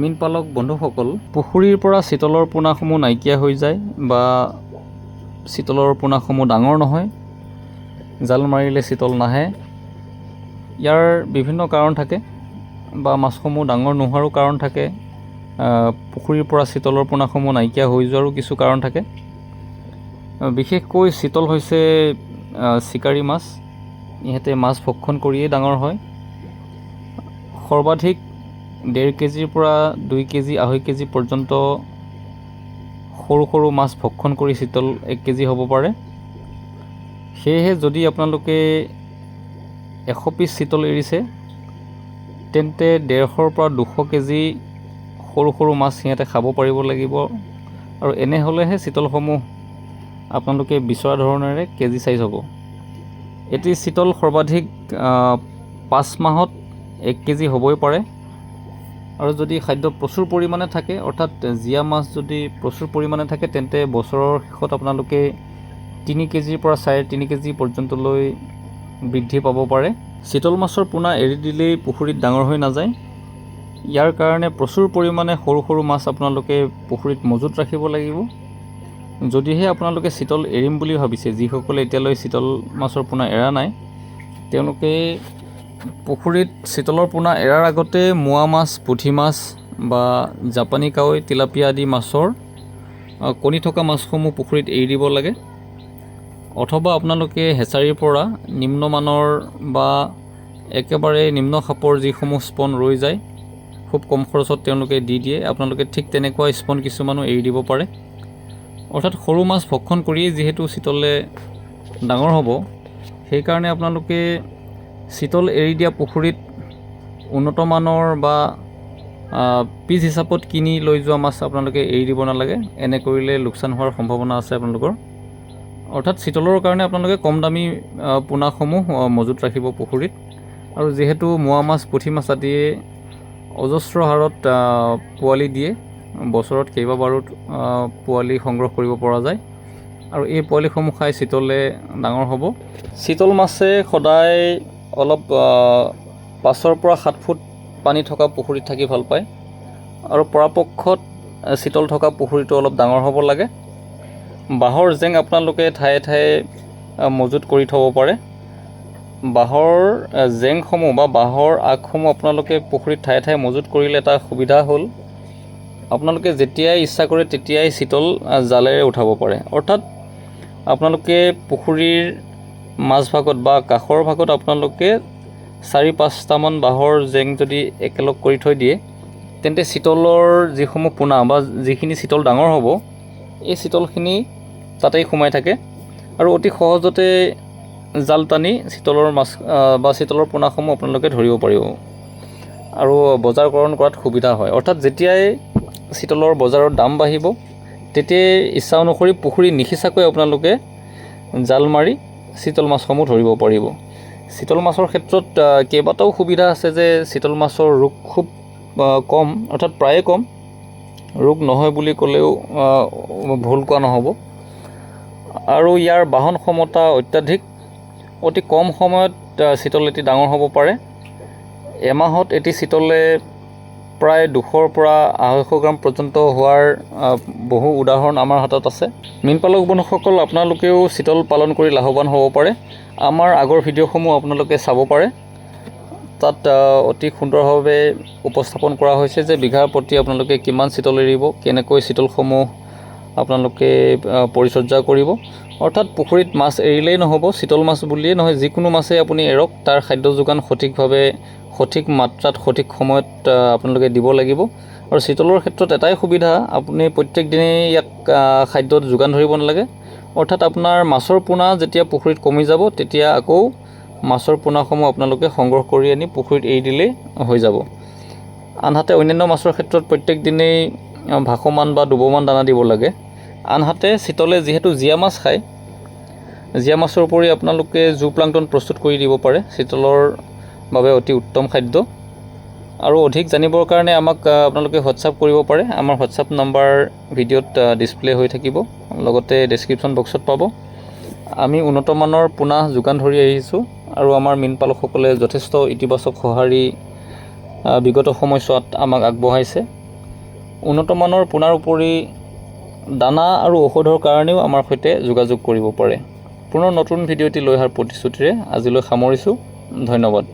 মীন পালক বন্ধুসকল, পুখুৰীৰ পৰা চিতলৰ পোনাসমূহ নাইকিয়া হৈ যায় বা চিতলৰ পোনাসমূহ ডাঙৰ নহয়। জাল মাৰিলে চিতল নাহে। ইয়াৰ বিভিন্ন কাৰণ থাকে বা মাছসমূহ ডাঙৰ নোহোৱাৰো কাৰণ থাকে। পুখুৰীৰ পৰা চিতলৰ পোনাসমূহ নাইকিয়া হৈ যোৱাৰো কিছু কাৰণ থাকে। বিশেষকৈ চিতল হৈছে চিকাৰী মাছ। ইহঁতে মাছ ভক্ষণ কৰিয়েই ডাঙৰ হয়। সৰ্বাধিক ডেৰ কেজিৰ পৰা দুই কেজি আঢ়ৈ কেজি পৰ্যন্ত সৰু সৰু মাছ ভক্ষণ কৰি চিতল এক কেজি হ'ব পাৰে। সেয়েহে যদি আপোনালোকে এশ পিচ চিতল এৰিছে তেন্তে ডেৰশৰ পৰা দুশ কেজি সৰু সৰু মাছ সিহঁতে খাব পাৰিব লাগিব। আৰু এনেহ'লেহে চিতলসমূহ আপোনালোকে বিচৰা ধৰণেৰে কেজি চাইজ হ'ব। এটি চিতল সৰ্বাধিক পাঁচ মাহত এক কেজি হ'বই পাৰে। আৰু যদি খাদ্য প্ৰচুৰ পৰিমাণে থাকে, অৰ্থাৎ জীয়া মাছ যদি প্ৰচুৰ পৰিমাণে থাকে, তেন্তে বছৰৰ শেষত আপোনালোকে তিনি কেজিৰ পৰা চাৰে তিনি কেজি পৰ্যন্তলৈ বৃদ্ধি পাব পাৰে। চিতল মাছৰ পোনা এৰি দিলেই পুখুৰীত ডাঙৰ হৈ নাযায়। ইয়াৰ কাৰণে প্ৰচুৰ পৰিমাণে সৰু সৰু মাছ আপোনালোকে পুখুৰীত মজুত ৰাখিব লাগিব। যদিহে আপোনালোকে চিতল এৰিম বুলি ভাবিছে, যিসকলে এতিয়ালৈ চিতল মাছৰ পোনা এৰা নাই, তেওঁলোকে পুখুৰীত চিতলৰ পোনা এৰাৰ আগতে মোৱা মাছ পুঠি মাছ বা জাপানী কাৱৈ তিলাপিয়া আদি মাছৰ কণী থকা মাছসমূহ পুখুৰীত এৰি দিব লাগে। অথবা আপোনালোকে হেচাৰীৰ পৰা নিম্নমানৰ বা একেবাৰে নিম্ন খাপৰ যিসমূহ স্পন ৰৈ যায় খুব কম খৰচত তেওঁলোকে দি দিয়ে। আপোনালোকে ঠিক তেনেকুৱা স্পন কিছুমানো এৰি দিব পাৰে। অৰ্থাৎ সৰু মাছ ভক্ষণ কৰিয়েই যিহেতু চিতলে ডাঙৰ হ'ব সেইকাৰণে আপোনালোকে চিতল এৰি দিয়া পুখুৰীত উন্নত মানৰ বা পিচ হিচাপত কিনি লৈ যোৱা মাছ আপোনালোকে এৰি দিব নালাগে। এনে কৰিলে লোকচান হোৱাৰ সম্ভাৱনা আছে আপোনালোকৰ। অৰ্থাৎ চিতলৰ কাৰণে আপোনালোকে কম দামী পোনাসমূহ মজুত ৰাখিব পুখুৰীত। আৰু যিহেতু মোৱা মাছ পুঠি মাছ আদিয়ে অজস্ৰ হাৰত পোৱালি দিয়ে বছৰত কেইবাবাৰো পোৱালি সংগ্ৰহ কৰিব পৰা যায়। আৰু এই পোৱালিসমূহ খাই চিতলে ডাঙৰ হ'ব। চিতল মাছে সদায় অলপ পাঁচৰ পৰা সাত ফুট পানী থকা পুখুৰীত থাকি ভাল পায়। আৰু পৰাপক্ষত চিতল থকা পুখুৰীটো অলপ ডাঙৰ হ'ব লাগে। বাঁহৰ জেং আপোনালোকে ঠায়ে ঠায়ে মজুত কৰি থ'ব পাৰে। বাঁহৰ জেংসমূহ বা বাঁহৰ আগসমূহ আপোনালোকে পুখুৰীত ঠায়ে ঠায়ে মজুত কৰিলে এটা সুবিধা হ'ল। আপোনালোকে যেতিয়াই ইচ্ছা কৰে তেতিয়াই চিতল জালেৰে উঠাব পাৰে। অৰ্থাৎ আপোনালোকে পুখুৰীৰ মাজভাগত বা কাষৰ ভাগত আপোনালোকে চাৰি পাঁচটামান বাঁহৰ জেং যদি একেলগ কৰি থৈ দিয়ে তেন্তে চিতলৰ যিসমূহ পোনা বা যিখিনি চিতল ডাঙৰ হ'ব এই চিতলখিনি তাতেই সোমাই থাকে। আৰু অতি সহজতে জাল টানি চিতলৰ মাছ বা চিতলৰ পোনাসমূহ আপোনালোকে ধৰিব পাৰিব। আৰু বজাৰকৰণ কৰাত সুবিধা হয়। অৰ্থাৎ যেতিয়াই চিতলৰ বজাৰত দাম বাঢ়িব তেতিয়াই ইচ্ছা অনুসৰি পুখুৰী নিসিঁচাকৈ আপোনালোকে জাল মাৰি চিতল মাছসমূহ ধৰিব পাৰিব। চিতল মাছৰ ক্ষেত্ৰত কেইবাটাও সুবিধা আছে যে চিতল মাছৰ ৰোগ খুব কম, অৰ্থাৎ প্ৰায়ে কম। ৰোগ নহয় বুলি ক'লেও ভুল কোৱা নহ'ব। আৰু ইয়াৰ বাহন ক্ষমতা অত্যাধিক। অতি কম সময়ত চিতল এটি ডাঙৰ হ'ব পাৰে। এমাহত এটি চিতলে প্ৰায় দুশৰ পৰা আঢ়ৈশ গ্ৰাম পৰ্যন্ত হোৱাৰ বহু উদাহৰণ আমাৰ হাতত আছে। মীন পালক বন্ধুসকল, আপোনালোকেও চিতল পালন কৰি লাভৱান হ'ব পাৰে। আমাৰ আগৰ ভিডিঅ'সমূহ আপোনালোকে চাব পাৰে। তাত অতি সুন্দৰভাৱে উপস্থাপন কৰা হৈছে যে বিঘাৰ প্ৰতি আপোনালোকে কিমান চিতল এৰিব, কেনেকৈ চিতলসমূহ আপোনালোকে পৰিচৰ্যা কৰিব। অৰ্থাৎ পুখুৰীত মাছ এৰিলেই নহ'ব চিতল মাছ বুলিয়েই নহয়, যিকোনো মাছেই আপুনি এৰক, তাৰ খাদ্য যোগান সঠিকভাৱে সঠিক মাত্ৰাত সঠিক সময়ত আপোনালোকে দিব লাগিব। আৰু চিতলৰ ক্ষেত্ৰত এটাই সুবিধা আপুনি প্ৰত্যেক দিনেই ইয়াক খাদ্যত যোগান ধৰিব নালাগে। অৰ্থাৎ আপোনাৰ মাছৰ পোনা যেতিয়া পুখুৰীত কমি যাব তেতিয়া আকৌ মাছৰ পোনাসমূহ আপোনালোকে সংগ্ৰহ কৰি আনি পুখুৰীত এৰি দিলেই হৈ যাব। আনহাতে অন্যান্য মাছৰ ক্ষেত্ৰত প্ৰত্যেক দিনেই ভাসমান বা দুবমান দানা দিব লাগে। আনহাতে চিতলে যিহেতু জীয়া মাছ খায় জীয়া মাছৰ উপৰি আপোনালোকে জু প্লাংটন প্ৰস্তুত কৰি দিব পাৰে। চিতলৰ বাবে অতি উত্তম খাদ্য। আৰু অধিক জানিবৰ কাৰণে আমাক আপোনালোকে হোৱাটছআপ কৰিব পাৰে। আমাৰ হোৱাটছআপ নাম্বাৰ ভিডিঅ'ত ডিছপ্লে হৈ থাকিব। লগতে ডেছক্ৰিপশ্যন বক্সত পাব। আমি উন্নতমানৰ পোনা যোগান ধৰি আহিছোঁ আৰু আমাৰ মীন পালকসকলে যথেষ্ট ইতিবাচক সঁহাৰি বিগত সময়ছোৱাত আমাক আগবঢ়াইছে। উন্নত মানৰ পোনাৰ উপৰি দানা আৰু ঔষধৰ কাৰণেও আমাৰ সৈতে যোগাযোগ কৰিব পাৰে। পুনৰ নতুন ভিডিঅ' এটি লৈ অহাৰ প্ৰতিশ্ৰুতিৰে আজিলৈ সামৰিছোঁ। ধন্যবাদ।